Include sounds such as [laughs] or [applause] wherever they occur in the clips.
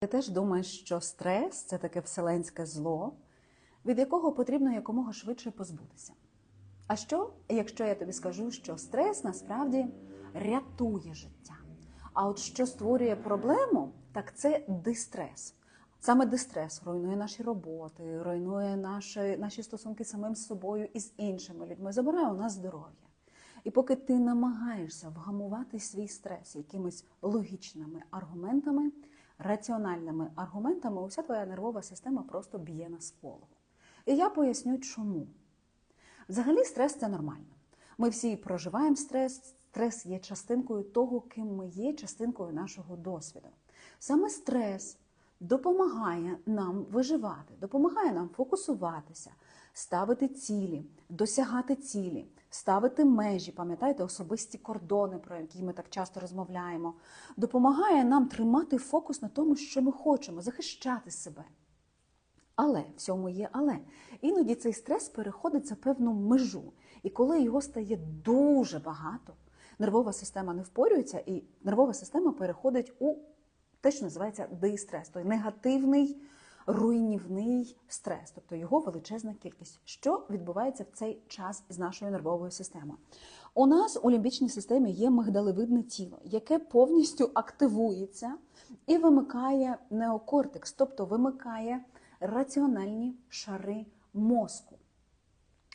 Ти теж думаєш, що стрес це таке вселенське зло, від якого потрібно якомога швидше позбутися. А що, якщо я тобі скажу, що стрес насправді рятує життя? А от що створює проблему, так це дистрес. Саме дистрес руйнує наші роботи, руйнує наші, наші стосунки з самим собою і з іншими людьми, забирає у нас здоров'я. І поки ти намагаєшся вгамувати свій стрес якимись логічними аргументами, раціональними аргументами, уся твоя нервова система просто б'є на сполоху. І я поясню, чому. Взагалі, стрес це нормально. Ми всі проживаємо стрес, стрес є частинкою того, ким ми є, частинкою нашого досвіду. Саме стрес допомагає нам виживати, допомагає нам фокусуватися, ставити цілі, досягати цілі, ставити межі, пам'ятаєте, особисті кордони, про які ми так часто розмовляємо, допомагає нам тримати фокус на тому, що ми хочемо, захищати себе. Але в цьому є але. Іноді цей стрес переходить за певну межу. І коли його стає дуже багато, нервова система не впорюється, і нервова система переходить у те, що називається дистрес, той негативний руйнівний стрес, тобто його величезна кількість. Що відбувається в цей час з нашою нервовою системою? У нас у лімбічній системі є мигдалевидне тіло, яке повністю активується і вимикає неокортекс, тобто вимикає раціональні шари мозку.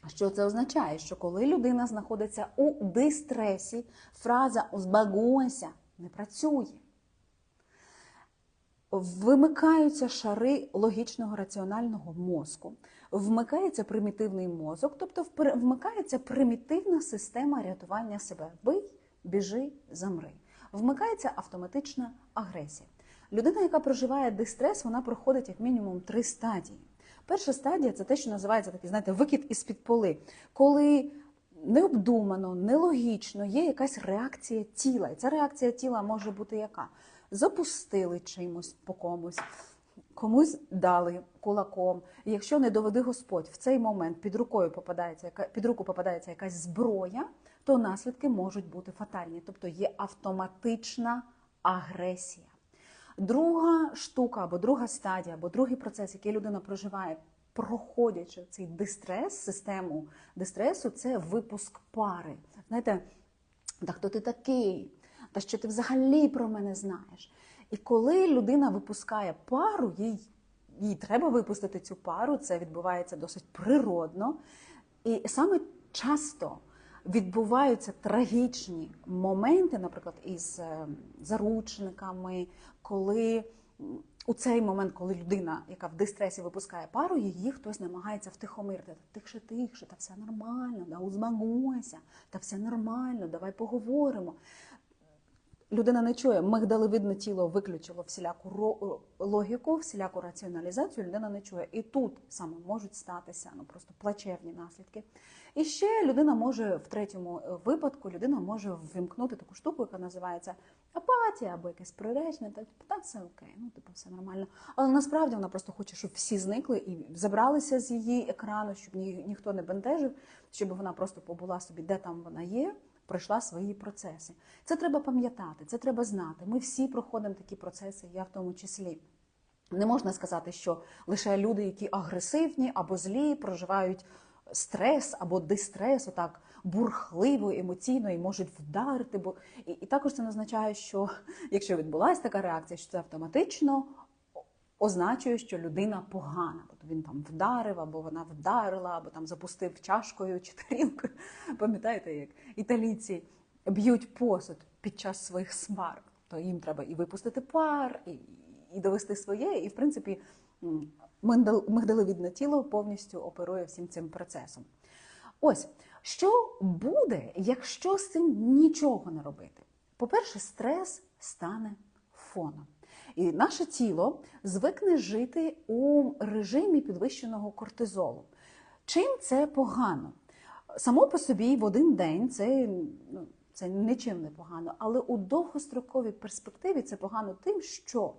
Що це означає? Що коли людина знаходиться у дистресі, фраза «узбагуйся» не працює. Вимикаються шари логічного раціонального мозку, вмикається примітивний мозок, тобто вмикається примітивна система рятування себе. Бий, біжи, замри. Вмикається автоматична агресія. Людина, яка проживає дистрес, вона проходить як мінімум три стадії. Перша стадія це те, що називається такий, знаєте, викид із-під поли, коли необдумано, нелогічно є якась реакція тіла. І ця реакція тіла може бути яка? Запустили чимось по комусь, комусь дали кулаком. І якщо не доведи Господь, в цей момент під рукою попадається під руку попадається якась зброя, то наслідки можуть бути фатальні. Тобто є автоматична агресія. Друга штука, або друга стадія, або другий процес, який людина проживає, проходячи цей дистрес, систему дистресу, це випуск пари. Знаєте, та хто ти такий? Та що ти взагалі про мене знаєш? І коли людина випускає пару, їй їй треба випустити цю пару, це відбувається досить природно. І саме часто відбуваються трагічні моменти, наприклад, із заручниками, коли у цей момент, коли людина, яка в дистресі випускає пару, її хтось намагається втихомирити. Тихше, тихше, та все нормально, да узмагуйся, та все нормально, давай поговоримо. Людина не чує, мигдалевидне тіло виключило всіляку логіку, всіляку раціоналізацію, людина не чує. І тут саме можуть статися ну просто плачевні наслідки. І ще людина може в третьому випадку людина може ввімкнути таку штуку, яка називається апатія або якесь приречення. Так, та все окей, ну типу все нормально. Але насправді вона просто хоче, щоб всі зникли і забралися з її екрану, щоб ні, ніхто не бентежив, щоб вона просто побула собі, де там вона є пройшла свої процеси. Це треба пам'ятати, це треба знати. Ми всі проходимо такі процеси, я в тому числі. Не можна сказати, що лише люди, які агресивні або злі, проживають стрес або дистрес, отак бурхливо, емоційно і можуть вдарити. Бо і, і також це означає, що якщо відбулася така реакція, що це автоматично означує, що людина погана, бо він там вдарив, або вона вдарила, або там запустив чашкою чи [laughs] тарілкою. Пам'ятаєте, як італійці б'ють посуд під час своїх смарок, то їм треба і випустити пар, і, і довести своє, і в принципі мигдалевідне тіло повністю оперує всім цим процесом. Ось що буде, якщо з цим нічого не робити? По-перше, стрес стане фоном. І наше тіло звикне жити у режимі підвищеного кортизолу. Чим це погано? Само по собі в один день це ну, це нічим не погано, але у довгостроковій перспективі це погано тим, що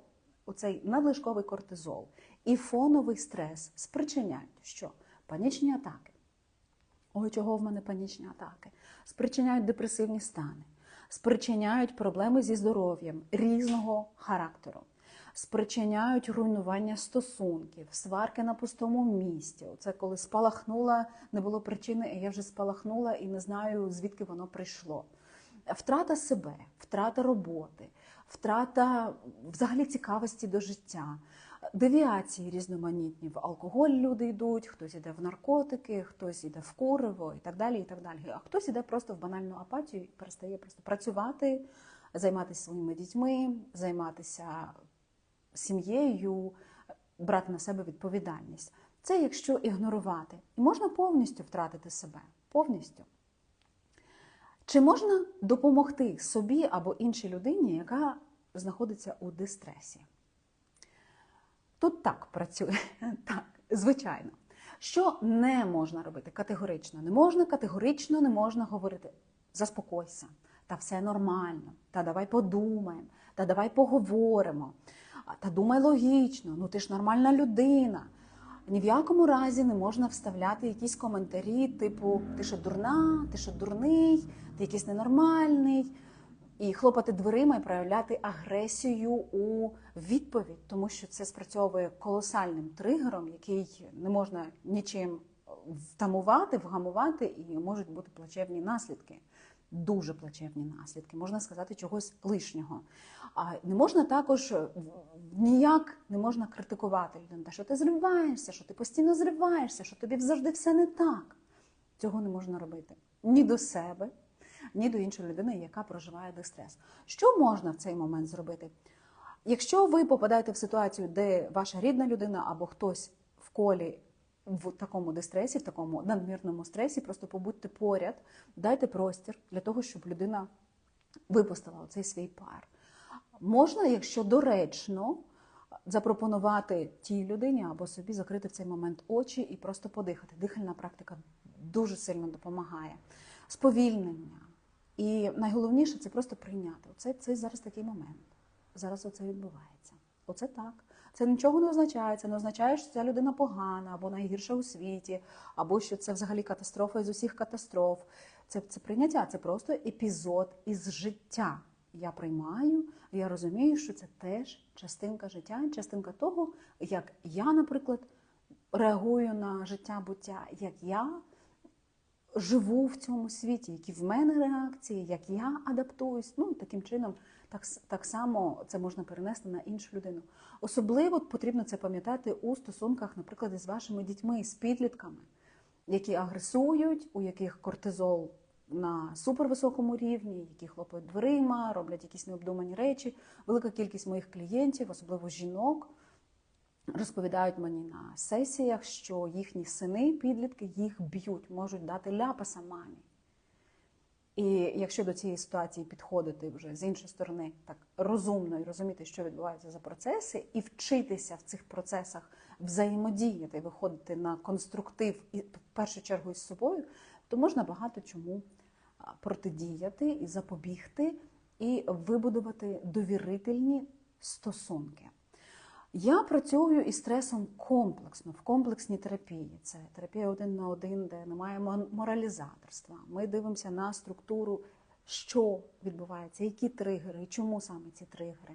оцей надлишковий кортизол і фоновий стрес спричиняють що? Панічні атаки. Ой, чого в мене панічні атаки? Спричиняють депресивні стани спричиняють проблеми зі здоров'ям різного характеру. спричиняють руйнування стосунків, сварки на пустому місці. Це коли спалахнула, не було причини, і я вже спалахнула і не знаю, звідки воно прийшло. Втрата себе, втрата роботи, втрата взагалі цікавості до життя, девіації різноманітні. В алкоголь люди йдуть, хтось іде в наркотики, хтось іде в куриво і так далі. і так далі. А хтось іде просто в банальну апатію і перестає просто працювати, займатися своїми дітьми, займатися сім'єю, брати на себе відповідальність. Це якщо ігнорувати. І можна повністю втратити себе. Повністю. Чи можна допомогти собі або іншій людині, яка знаходиться у дистресі? Тут так працює, [laughs] так, звичайно. Що не можна робити? Категорично? Не можна, категорично не можна говорити. Заспокойся, та все нормально, та давай подумаємо, та давай поговоримо, та думай логічно, ну ти ж нормальна людина. Ні в якому разі не можна вставляти якісь коментарі, типу ти що дурна, ти що дурний, ти якийсь ненормальний, і хлопати дверима і проявляти агресію у відповідь, тому що це спрацьовує колосальним тригером, який не можна нічим втамувати, вгамувати, і можуть бути плачевні наслідки. Дуже плачевні наслідки, можна сказати, чогось лишнього. А не можна також ніяк не можна критикувати людину, що ти зриваєшся, що ти постійно зриваєшся, що тобі завжди все не так. Цього не можна робити ні до себе, ні до іншої людини, яка проживає дистрес. Що можна в цей момент зробити? Якщо ви попадаєте в ситуацію, де ваша рідна людина або хтось в колі в такому дистресі, в такому надмірному стресі, просто побудьте поряд, дайте простір для того, щоб людина випустила оцей свій пар. Можна, якщо доречно, запропонувати тій людині або собі закрити в цей момент очі і просто подихати. Дихальна практика дуже сильно допомагає. Сповільнення. І найголовніше це просто прийняти. Оце це зараз такий момент. Зараз оце відбувається. Оце так. Це нічого не означає. Це не означає, що ця людина погана або найгірша у світі, або що це взагалі катастрофа із усіх катастроф. Це, це прийняття, це просто епізод із життя. Я приймаю, я розумію, що це теж частинка життя, частинка того, як я, наприклад, реагую на життя буття, як я живу в цьому світі, які в мене реакції, як я адаптуюсь. Ну таким чином, так, так само це можна перенести на іншу людину. Особливо потрібно це пам'ятати у стосунках, наприклад, із вашими дітьми, з підлітками, які агресують, у яких кортизол на супервисокому рівні, які хлопають дверима, роблять якісь необдумані речі. Велика кількість моїх клієнтів, особливо жінок, розповідають мені на сесіях, що їхні сини, підлітки їх б'ють, можуть дати ляпаса мамі. І якщо до цієї ситуації підходити вже з іншої сторони так розумно і розуміти, що відбувається за процеси, і вчитися в цих процесах взаємодіяти, виходити на конструктив і в першу чергу із собою, то можна багато чому протидіяти і запобігти, і вибудувати довірительні стосунки. Я працюю із стресом комплексно, в комплексній терапії. Це терапія один на один, де немає моралізаторства. Ми дивимося на структуру, що відбувається, які тригери, і чому саме ці тригери.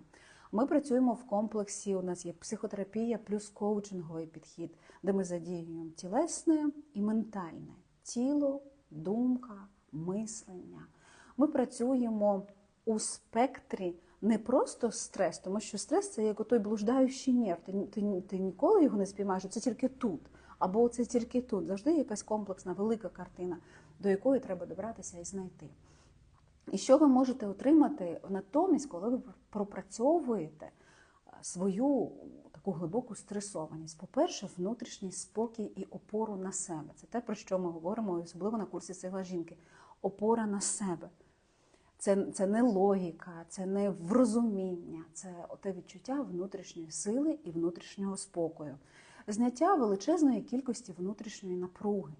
Ми працюємо в комплексі. У нас є психотерапія плюс коучинговий підхід, де ми задіюємо тілесне і ментальне тіло, думка, мислення. Ми працюємо у спектрі не просто стрес, тому що стрес це як той блуждаючий нерв. Ти, ти, ти ніколи його не спіймаєш, це тільки тут. Або це тільки тут. Завжди якась комплексна, велика картина, до якої треба добратися і знайти. І що ви можете отримати натомість, коли ви пропрацьовуєте е, свою таку глибоку стресованість? По-перше, внутрішній спокій і опору на себе. Це те, про що ми говоримо, особливо на курсі сила жінки. Опора на себе. Це це не логіка, це не врозуміння, це те відчуття внутрішньої сили і внутрішнього спокою, зняття величезної кількості внутрішньої напруги,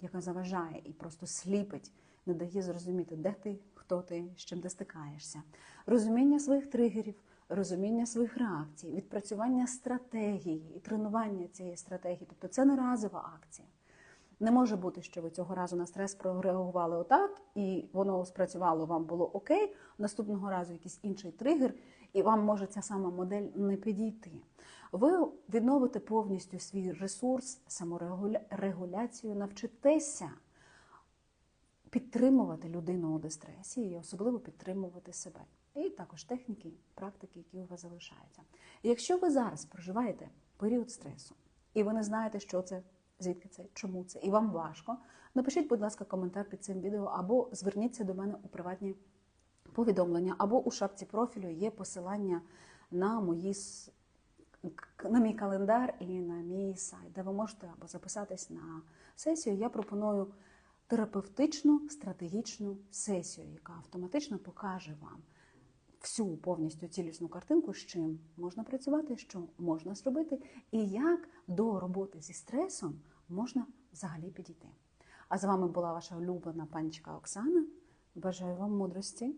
яка заважає і просто сліпить, не дає зрозуміти, де ти, хто ти, з чим ти стикаєшся, розуміння своїх тригерів, розуміння своїх реакцій, відпрацювання стратегії і тренування цієї стратегії. Тобто це не разова акція. Не може бути, що ви цього разу на стрес прореагували отак, і воно спрацювало, вам було окей. Наступного разу якийсь інший тригер, і вам може ця сама модель не підійти. Ви відновите повністю свій ресурс, саморегуляцію, навчитеся підтримувати людину у дистресі і особливо підтримувати себе. І також техніки, практики, які у вас залишаються. Якщо ви зараз проживаєте період стресу, і ви не знаєте, що це, звідки це, чому це, і вам важко, напишіть, будь ласка, коментар під цим відео або зверніться до мене у приватні повідомлення, або у шапці профілю є посилання на мої на мій календар і на мій сайт, де ви можете або записатись на сесію. Я пропоную терапевтичну стратегічну сесію, яка автоматично покаже вам всю повністю цілісну картинку, з чим можна працювати, що можна зробити, і як до роботи зі стресом можна взагалі підійти. А з вами була ваша улюблена панічка Оксана. Бажаю вам мудрості.